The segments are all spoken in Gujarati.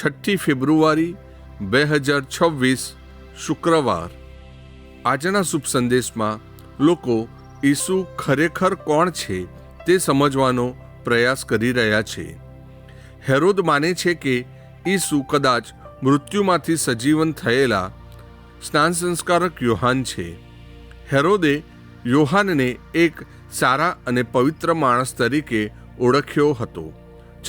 છઠ્ઠી ફેબ્રુઆરી બે હજાર છવ્વીસ શુક્રવાર. આજના શુભ સંદેશમાં લોકો ઈસુ ખરેખર કોણ છે તે સમજવાનો પ્રયાસ કરી રહ્યા છે. હેરોદ માને છે કે ઈસુ કદાચ મૃત્યુમાંથી સજીવન થયેલા સ્નાન સંસ્કારક યોહાન છે. હેરોદે યોહાનને એક સારા અને પવિત્ર માણસ તરીકે ઓળખ્યો હતો.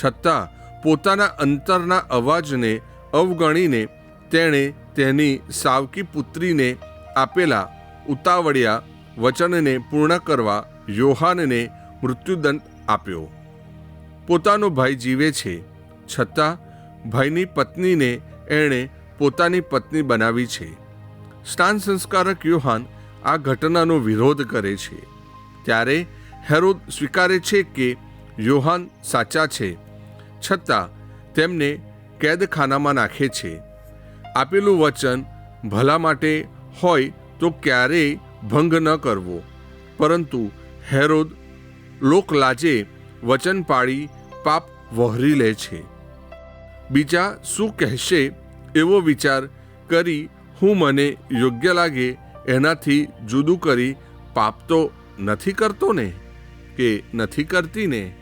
છતાં પોતાના અંતરના અવાજને અવગણીને તેણે તેની સાવકી પુત્રીને આપેલા ઉતાવળિયા વચનને પૂર્ણ કરવા યોહાનને મૃત્યુદંડ આપ્યો. પોતાનો ભાઈ જીવે છે, છતાં ભાઈની પત્નીને એણે પોતાની પત્ની બનાવી છે. સ્નાન સંસ્કારક યોહાન આ ઘટનાનો વિરોધ કરે છે. ત્યારે હેરોદ સ્વીકારે છે કે યોહાન સાચા છે છતાં તેમને કેદખાનામાં નાખે છે. આપેલું વચન ભલા માટે હોય તો ક્યારેય ભંગ ન કરવો. પરંતુ હેરોદ લોકલાજે વચન પાળી પાપ વહોરી લે છે. બીજા શું કહેશે એવો વિચાર કરી હું મને યોગ્ય લાગે એનાથી જુદું કરી પાપ તો નથી કરતો ને? કે નથી કરતી ને?